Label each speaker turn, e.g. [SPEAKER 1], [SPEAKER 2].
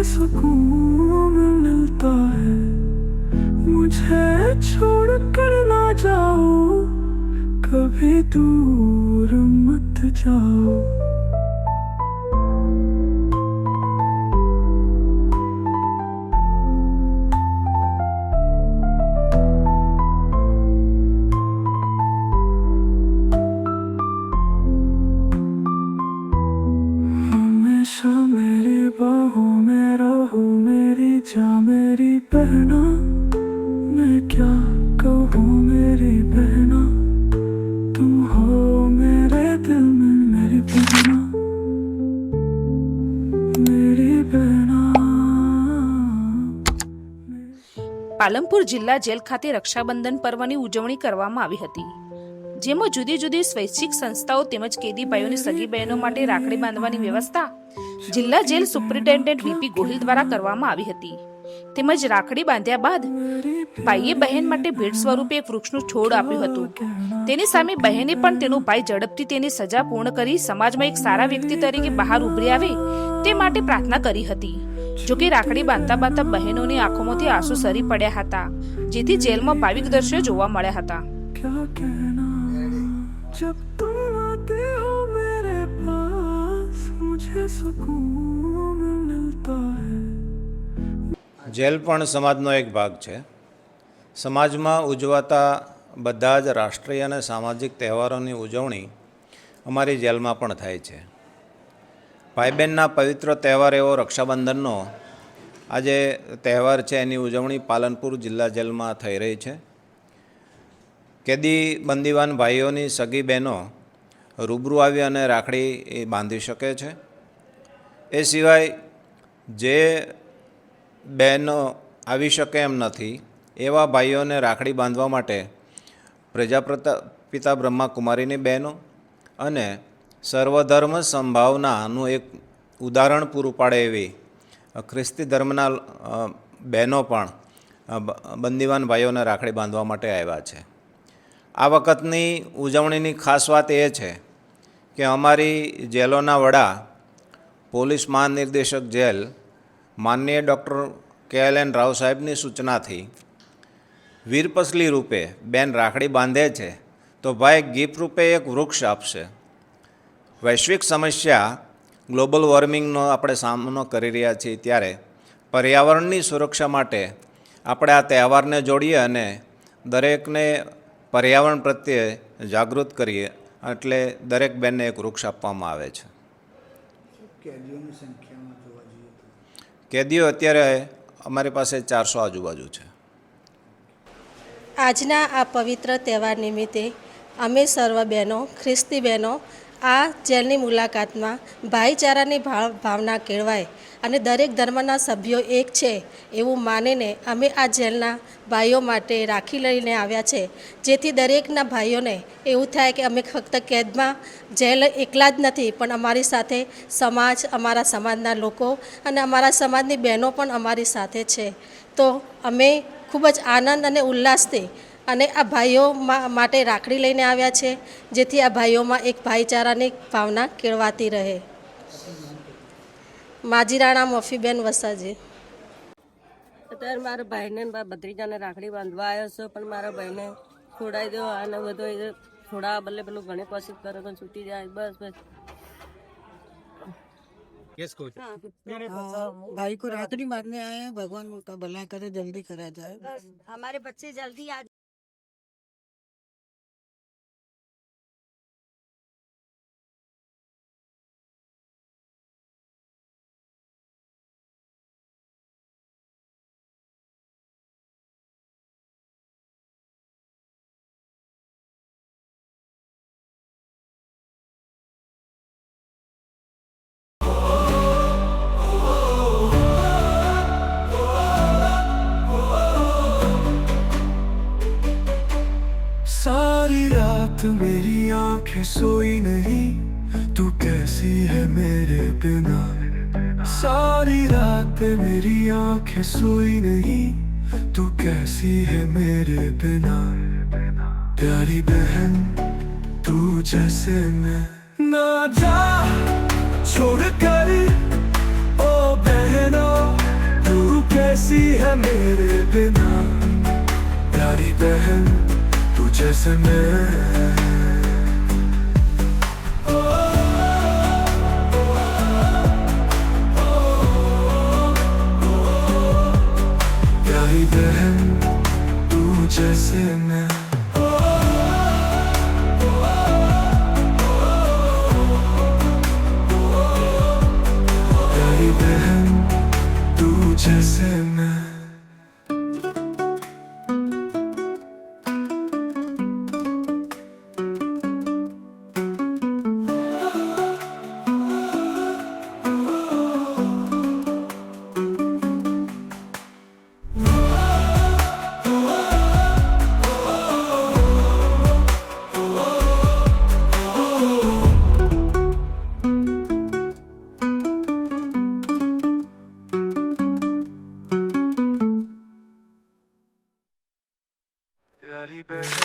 [SPEAKER 1] मुझे सुकून मिलता है मुझे छोड़ कर ना जाओ कभी दूर मत जाओ हमेशा मेरी बाहों मेरी बहना मैं क्या कहूँ मेरी बहना तुम हो मेरे दिल में मेरी बहना मेरी बहना
[SPEAKER 2] પાલનપુર જિલ્લા જેલ ખાતે રક્ષાબંધન પર્વની ઉજવણી કરવામાં આવી હતી જેમાં જુદી જુદી સ્વૈચ્છિક સંસ્થાઓ તેમજ કેદી ભાઈઓની સગી બહેનો માટે રાખડી બાંધવાની વ્યવસ્થા જિલ્લા જેલ સુપ્રિન્ટેન્ડન્ટ વીપી ગોહિલ દ્વારા કરવામાં આવી હતી તેમજ રાખડી બાંધ્યા બાદ ભાઈએ બહેન માટે ભેટ સ્વરૂપે એક વૃક્ષનું છોડ આપ્યું હતું તેની સામે બહેને પણ તેનો ભાઈ ઝડપથી તેની સજા પૂર્ણ કરી સમાજમાં એક સારા વ્યક્તિ તરીકે બહાર ઉભરી આવે તે માટે પ્રાર્થના કરી હતી જોકે રાખડી બાંધતા બાંધતા બહેનોની આંખોમાંથી આંસુ સરી પડ્યા હતા જેથી જેલમાં ભાવિક દ્રશ્યો જોવા મળ્યા હતા
[SPEAKER 1] क्या कहना जब तुम आते हो मेरे पास मुझे सुकून
[SPEAKER 3] જેલ પણ સમાજનો એક ભાગ છે. સમાજમાં ઉજવાતા બધા જ રાષ્ટ્રીય અને સામાજિક તહેવારોની ઉજવણી અમારી જેલમાં પણ થાય છે. ભાઈબહેનના પવિત્ર તહેવાર એવો રક્ષાબંધનનો આજે તહેવાર છે, એની ઉજવણી પાલનપુર જિલ્લા જેલમાં થઈ રહી છે. કેદી બંદીવાન ભાઈઓની સગી બહેનો રૂબરૂ આવી અને રાખડી એ બાંધી શકે છે. એ સિવાય જે બહેનો આવી શકે એમ નથી. એવા ભાઈઓને રાખડી બાંધવા માટે પ્રજાપ્રતા, પિતા બ્રહ્માકુમારીની બહેનો અને સર્વધર્મ સંભાવનાનું એક ઉદાહરણ પૂરું પાડે એવી ખ્રિસ્તી ધર્મના બહેનો પણ બંદીવાન ભાઈઓને રાખડી બાંધવા માટે આવ્યા છે. આ વખતની ઉજવણીની ખાસ વાત એ છે કે અમારી જેલોના વડા પોલીસ મહાનિર્દેશક જેલ માનનીય doctor K L N Rao સાહેબની સૂચનાથી વીરપસલી રૂપે બેન રાખડી બાંધે છે, તો ભાઈ ગિફ્ટ રૂપે એક વૃક્ષ આપશે. વૈશ્વિક સમસ્યા ગ્લોબલ વોર્મિંગનો આપણે સામનો કરી રહ્યા છીએ ત્યારે પર્યાવરણની સુરક્ષા માટે આપણે આ તહેવારને જોડીએ અને દરેકને પર્યાવરણ પ્રત્યે જાગૃત કરીએ, એટલે દરેક બેનને એક વૃક્ષ આપવામાં આવે છે
[SPEAKER 4] કેદીઓની સંખ્યામાં જોવા જઈએ તો
[SPEAKER 3] કેદીઓ અત્યારે અમારી પાસે ચારસો આજુબાજુ છે.
[SPEAKER 5] આજના આ પવિત્ર તહેવાર નિમિત્તે અમે સર્વ બહેનો, ખ્રિસ્તી બહેનો આ જેલની મુલાકાતમાં ભાઈચારાની ભાવ ભાવના કેળવાય અને દરેક ધર્મના સભ્યો એક છે એવું માનીને અમે આ જેલના ભાઈઓ માટે રાખી લઈને આવ્યા છે. જેથી દરેકના ભાઈઓને એવું થાય કે અમે ફક્ત કેદમાં જેલ એકલા જ નથી, પણ અમારી સાથે સમાજ, અમારા સમાજના લોકો અને અમારા સમાજની બહેનો પણ અમારી સાથે છે. તો અમે ખૂબ જ આનંદ અને ઉલ્લાસથી અને આ ભાઈઓ મા- માટે રાખડી લઈને આવ્યા છે જેથી આ ભાઈઓમાં એક ભાઈચારાની ભાવના કેળવાતી રહે માજીરાણા મફીબેન વસાજી
[SPEAKER 6] અત્યારે મારા ભાઈને ને મારા ભત્રીજાને રાખડી બાંધવા આવ્યો છું પણ મારા ભાઈને છોડાવી દો અને બધો એ છોડાવવા બદલે પેલું ઘણી કોશિશ કરે તો છૂટી જાય બસ બસ
[SPEAKER 7] हाँ, भाई को रात्रि मारने आए हैं भगवान उनका भला करे जल्दी करा जाए
[SPEAKER 6] हमारे बच्चे जल्दी आ
[SPEAKER 8] आंखें सोई नहीं तू कैसी है मेरे बिना सारी रात मेरी आंखें सोई नहीं तू कैसी है मेरे बिना प्यारी बहन तू जैसे मैं ना जा छोड़ कर ओ बहनो तू कैसी है मेरे बिना प्यारी बहन तू जैसे मैं baby.